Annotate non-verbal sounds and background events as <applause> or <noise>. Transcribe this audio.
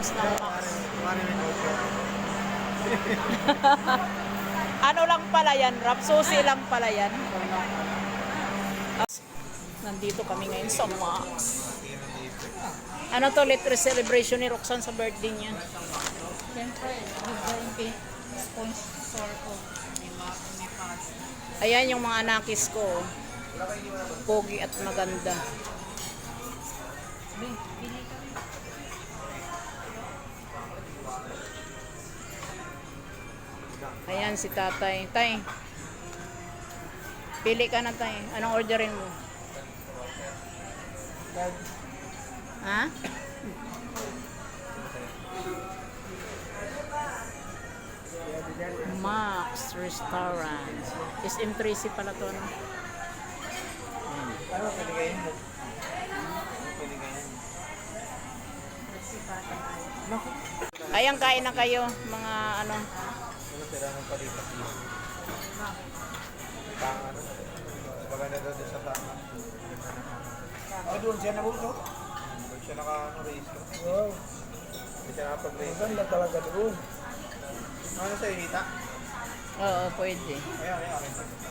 GoPro. <laughs> Ano lang pala yan, Rap? Susi lang pala yan. Nandito kami ngayon sa Max. Ano to, litre celebration ni Roxanne sa birthday niya? Siyempre, bigay sponsor ko. Ayan yung mga anakis ko. Pogi at maganda. Be, pili Ayan si tatay. Tay, pili ka na tay. Anong orderin mo? Ha? Max Restaurant. SM3C pala to, no? Ano, piligayin mo? Piligayin mo. Ayan, kain na kayo, mga ano. Ano, tira ng palipat dito. Tanga na. Maganda daw din sa tanga. Ah, doon siya nabuto? Doon siya naka, race ko. Wow. Hindi siya nakapag-race. Maganda talaga doon. Ano sa'yo, hita? Oo, pwede. Ayan, ayan.